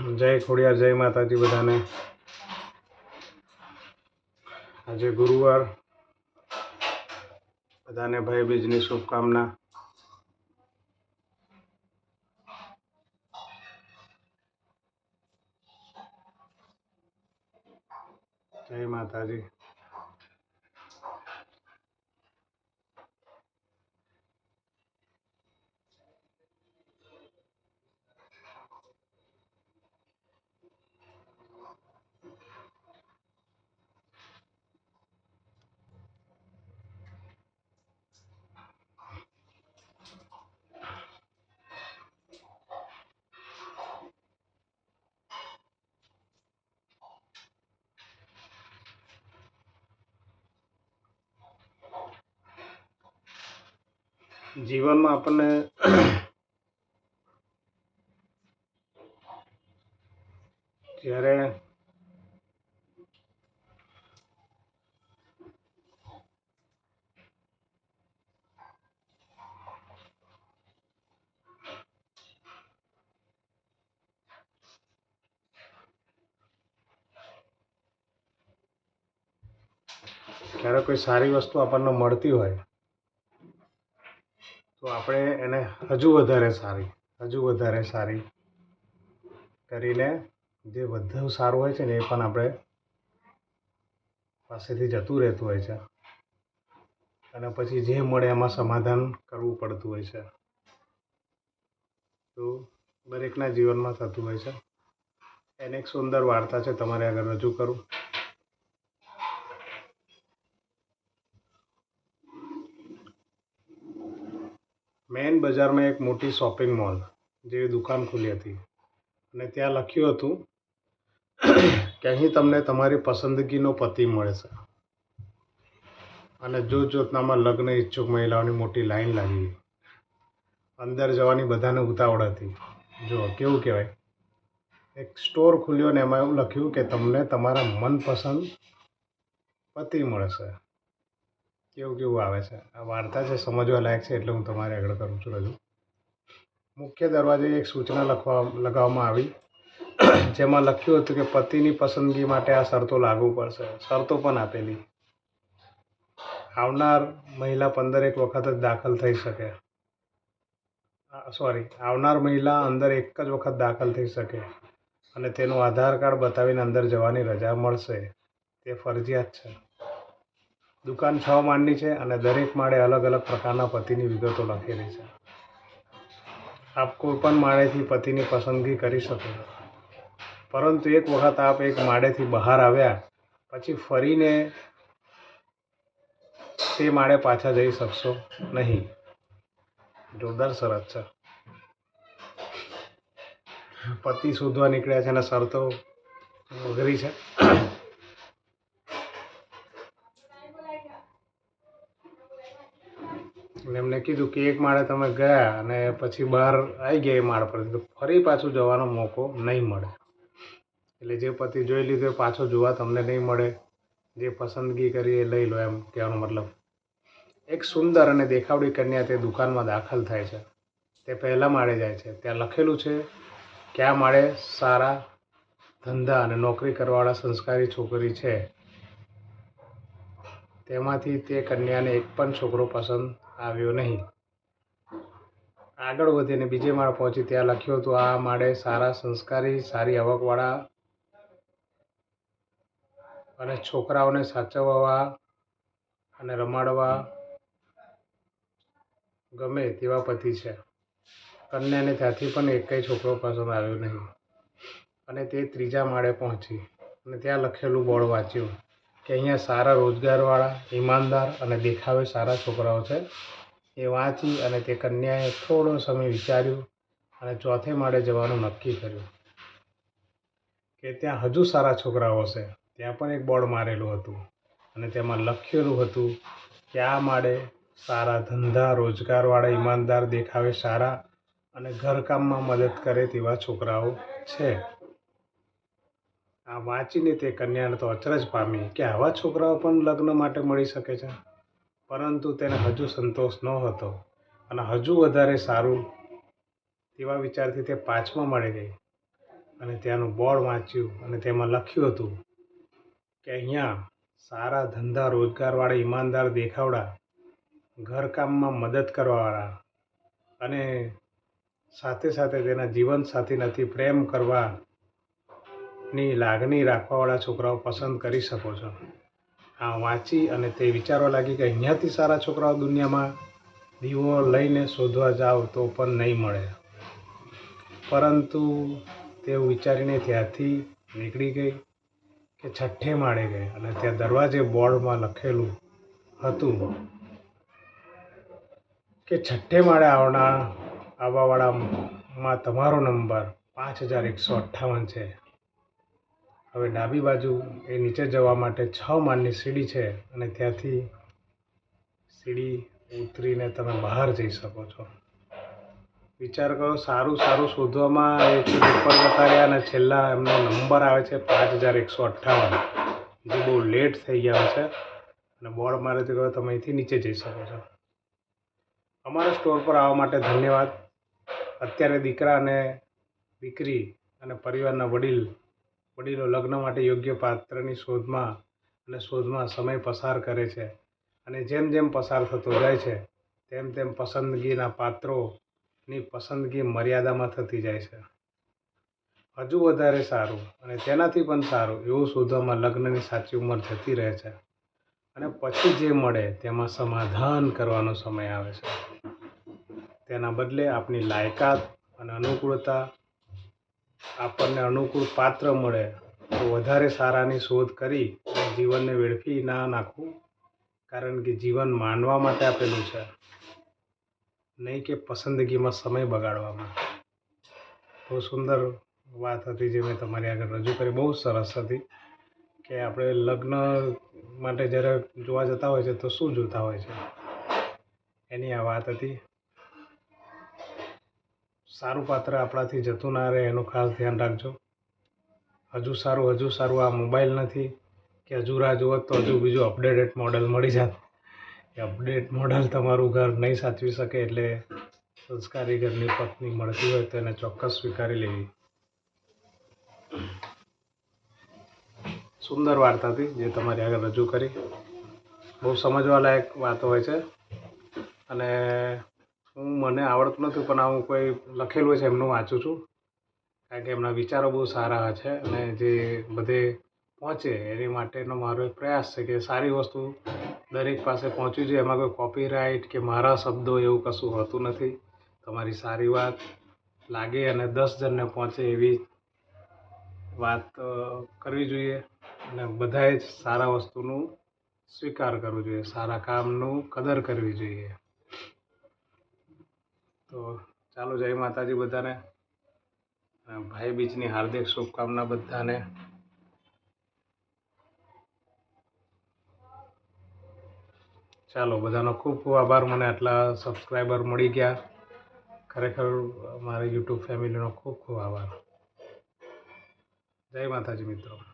જય ખોડિયાર જય માતાજી બધાને. આજે ગુરુવાર. બધાને ભાઈ બીજની શુભકામના. જય માતાજી. જીવનમાં આપણને જ્યારે જ્યારે કોઈ સારી વસ્તુ આપણને મળતી હોય તો આપણે એને હજુ વધારે સારી, હજુ વધારે સારી કરીને જે વધુ સારું હોય છે ને એ પણ આપણે પાસેથી જતું રહેતું હોય છે. અને પછી જે મળે એમાં સમાધાન કરવું પડતું હોય છે. તો દરેકના જીવનમાં થતું હોય છે. એને એક સુંદર વાર્તા છે, તમારે આગળ રજૂ કરું. મેઇન બજારમાં એક મોટી શોપિંગ મોલ જેવી દુકાન ખુલી હતી. અને ત્યાં લખ્યું હતું કે અહીં તમને તમારી પસંદગીનો પતિ મળે છે. અને જોત જોતનામાં લગ્ન ઈચ્છુક મહિલાઓની મોટી લાઈન લાગી. અંદર જવાની બધાને ઉતાવળ હતી. જો, કેવું કહેવાય? એક સ્ટોર ખુલ્યો ને એમાં એવું લખ્યું કે તમને તમારા મનપસંદ પતિ મળશે. કેવું કેવું આવે છે? આ વાર્તા છે સમજવા લાયક છે એટલે હું તમારે આગળ કરું છું રજૂ. મુખ્ય દરવાજે એક સૂચના લખવા, લગાવવામાં આવી. જેમાં લખ્યું હતું કે પતિની પસંદગી માટે આ શરતો લાગુ પડશે. શરતો પણ આપેલી. આવનાર મહિલા પંદરેક વખત જ દાખલ થઈ શકે. સોરી આવનાર મહિલા અંદર એક જ વખત દાખલ થઈ શકે. અને તેનું આધાર કાર્ડ બતાવીને અંદર જવાની રજા મળશે. તે ફરજિયાત છે. દુકાન છ માળની છે અને દરેક માળે અલગ અલગ પ્રકારના પતિની વિગતો લખેલી છે. આપ કોઈ પણ માળેથી પતિની પસંદગી કરી શકો પરંતુ એક વખત આપ એક માળેથી બહાર આવ્યા, પછી ફરીને તે માળે પાછા જઈ શકશો નહીં. જોરદાર શરત છે. પતિ શોધવા નીકળ્યા છે અને શરતો અઘરી છે. એટલે એમને કીધું કે એક માળે તમે ગયા અને પછી બહાર આવી ગયા એ માળ પરથી, તો ફરી પાછું જવાનો મોકો નહીં મળે. એટલે જે પતિ જોઈ લીધો પાછો જોવા તમને નહીં મળે. જે પસંદગી કરી એ લઈ લો એમ કહેવાનો મતલબ. એક સુંદર અને દેખાવડી કન્યા તે દુકાનમાં દાખલ થાય છે. તે પહેલાં માળે જાય છે. ત્યાં લખેલું છે કે આ માળે સારા ધંધા અને નોકરી કરવાવાળા સંસ્કારી છોકરી છે. તેમાંથી તે કન્યાને એક પણ છોકરો પસંદ આવ્યો નહીં. આગળ વધીને બીજે માળે પહોંચી ત્યાં લખ્યું હતું, આ માળે સારા સંસ્કારી, સારી આવકવાળા અને છોકરાઓને સાચવવા અને રમાડવા ગમે તેવા પતિ છે. કન્યાને ત્યાંથી પણ એકેય છોકરો પસંદ આવ્યો નહીં. અને તે ત્રીજા માળે પહોંચી અને ત્યાં લખેલું બોર્ડ વાંચ્યું કે અહીંયા સારા રોજગારવાળા, ઈમાનદાર અને દેખાવે સારા છોકરાઓ છે. એ વાંચી અને તે કન્યાએ થોડો સમય વિચાર્યું અને ચોથે માળે જવાનું નક્કી કર્યું કે ત્યાં હજુ સારા છોકરાઓ છે ત્યાં પણ એક બોર્ડ મારેલું હતું અને તેમાં લખેલું હતું કે આ માળે સારા ધંધા, રોજગારવાળા, ઈમાનદાર, દેખાવે સારા અને ઘરકામમાં મદદ કરે તેવા છોકરાઓ છે. આ વાંચીને તે કન્યાને તો અચરજ પામી કે આવા છોકરાઓ પણ લગ્ન માટે મળી શકે છે. પરંતુ તેને હજુ સંતોષ ન હતો અને હજુ વધારે સારું તેવા વિચારથી તે પાંચમા મળી ગઈ. અને ત્યાંનું બોર્ડ વાંચ્યું અને તેમાં લખ્યું હતું કે અહીંયા સારા ધંધા રોજગારવાળા ઈમાનદાર દેખાવડા ઘરકામમાં મદદ કરવાવાળા અને સાથે સાથે તેના જીવનસાથીનાથી પ્રેમ કરવાની લાગણી રાખવાવાળા છોકરાઓ પસંદ કરી શકો છો. આ વાંચી અને તે વિચારવા લાગી કે અહીંયાથી સારા છોકરાઓ દુનિયામાં દીવો લઈને શોધવા જાઓ તો પણ નહીં મળે. પરંતુ તેવું વિચારીને ત્યાંથી નીકળી ગઈ કે છઠ્ઠે માળે ગઈ અને ત્યાં દરવાજે બોર્ડમાં લખેલું હતું કે છઠ્ઠે માળે આવનાર આવવાવાળામાં તમારો નંબર પાંચ હજાર એકસો અઠ્ઠાવન છે. હવે ડાબી બાજુ એ નીચે જવા માટે છ માળની સીડી છે અને ત્યાંથી સીડી ઉતરીને તમે બહાર જઈ શકો છો. વિચાર કરો, સારું સારું શોધવામાં એ ઉપર જતા અને છેલ્લા એમનો નંબર આવે છે પાંચ હજાર એકસો અઠ્ઠાવન. જે બહુ લેટ થઈ ગયા છે અને બોર્ડ મારે તો તમે અહીંથી નીચે જઈ શકો છો. અમારા સ્ટોર પર આવવા માટે ધન્યવાદ. અત્યારે દીકરા અને દીકરી અને પરિવારના વડીલ વડીલો લગ્ન માટે યોગ્ય પાત્રની શોધમાં અને શોધમાં સમય પસાર કરે છે અને જેમ જેમ પસાર થતો જાય છે, તેમ તેમ પસંદગીના પાત્રોની પસંદગી મર્યાદામાં થતી જાય છે. હજુ વધારે સારું અને તેનાથી પણ સારું એવું શોધવામાં લગ્નની સાચી ઉંમર જતી રહે છે અને પછી જે મળે તેમાં સમાધાન કરવાનો સમય આવે છે. તેના બદલે આપણી લાયકાત અને અનુકૂળતા આપણને અનુકૂળ પાત્ર મળે, તો વધારે સારાની શોધ કરી જીવનને વેડફી ના નાખવું. કારણ કે જીવન માનવા માટે આપેલું છે, નહીં કે પસંદગીમાં સમય બગાડવામાં. બહુ સુંદર વાત હતી જે મેં તમારી આગળ રજૂ કરી. બહુ સરસ હતી કે આપણે લગ્ન માટે જ્યારે જોવા જતા હોય છે, તો શું જોતા હોય છે? એની આ વાત હતી. સારું પાત્ર આપણાથી જતું ના રહે, એનું ખાસ ધ્યાન રાખજો. હજુ સારું હજુ સારું આ મોબાઈલ નથી કે હજુ રાહ જુઓ તો હજુ બીજું અપડેટેડ મોડલ મળી જાત એ અપડેટ મોડલ તમારું ઘર નહીં સાચવી શકે એટલે સંસ્કારી ઘરની પત્ની મળતી હોય તો એને ચોક્કસ સ્વીકારી લેવી. સુંદર વાર્તા હતી જે તમારી આગળ રજૂ કરી. બહુ સમજવાલાયક વાતો હોય છે. અને હું મને આવડતું નથી, પણ હું કોઈ લખેલું છે, એમનું વાંચું છું. કારણ કે એમના વિચારો બહુ સારા છે અને જે બધે પહોંચે એની માટેનો મારો એક પ્રયાસ છે કે સારી વસ્તુ દરેક પાસે પહોંચવી જોઈએ. એમાં કોઈ કોપીરાઇટ કે મારા શબ્દો એવું કશું હોતું નથી. તમારી સારી વાત લાગે અને દસ જણને પહોંચે એવી વાત કરવી જોઈએ અને બધાએ જ સારા વસ્તુનું સ્વીકાર કરવો જોઈએ. સારા કામનું કદર કરવી જોઈએ. તો ચાલો જય માતાજી બધાને. ભાઈ બીજની હાર્દિક શુભકામના બધાને. ચાલો બધાનો ખૂબ ખૂબ આભાર. મને આટલા સબસ્ક્રાઈબર મળી ગયા. ખરેખર મારી યુટ્યુબ ફેમિલીનો ખૂબ ખૂબ આભાર. જય માતાજી મિત્રો.